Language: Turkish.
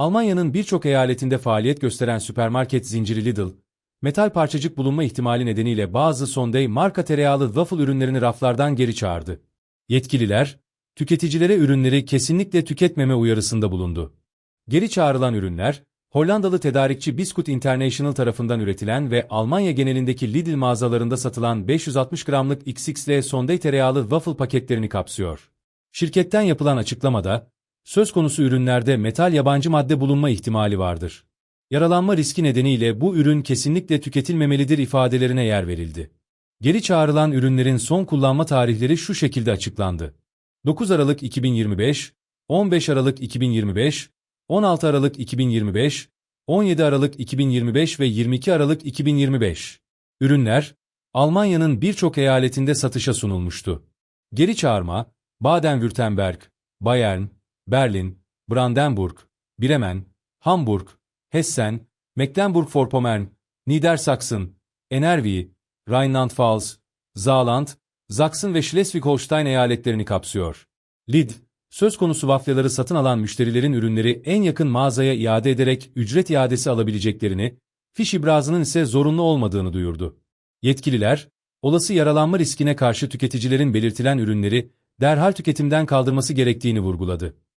Almanya'nın birçok eyaletinde faaliyet gösteren süpermarket zinciri Lidl, metal parçacık bulunma ihtimali nedeniyle bazı Sunday marka tereyağlı waffle ürünlerini raflardan geri çağırdı. Yetkililer, tüketicilere ürünleri kesinlikle tüketmeme uyarısında bulundu. Geri çağrılan ürünler, Hollandalı tedarikçi Biscuit International tarafından üretilen ve Almanya genelindeki Lidl mağazalarında satılan 560 gramlık XXL Sunday tereyağlı waffle paketlerini kapsıyor. Şirketten yapılan açıklamada, söz konusu ürünlerde metal yabancı madde bulunma ihtimali vardır. Yaralanma riski nedeniyle bu ürün kesinlikle tüketilmemelidir ifadelerine yer verildi. Geri çağrılan ürünlerin son kullanma tarihleri şu şekilde açıklandı. 9 Aralık 2025, 15 Aralık 2025, 16 Aralık 2025, 17 Aralık 2025 ve 22 Aralık 2025. Ürünler, Almanya'nın birçok eyaletinde satışa sunulmuştu. Geri çağırma, Baden-Württemberg, Bayern, Berlin, Brandenburg, Bremen, Hamburg, Hessen, Mecklenburg-Vorpommern, Niedersachsen, NRW, Rheinland-Pfalz, Saarland, Sachsen ve Schleswig-Holstein eyaletlerini kapsıyor. Lid, söz konusu vafyaları satın alan müşterilerin ürünleri en yakın mağazaya iade ederek ücret iadesi alabileceklerini, fiş ibrazının ise zorunlu olmadığını duyurdu. Yetkililer, olası yaralanma riskine karşı tüketicilerin belirtilen ürünleri derhal tüketimden kaldırması gerektiğini vurguladı.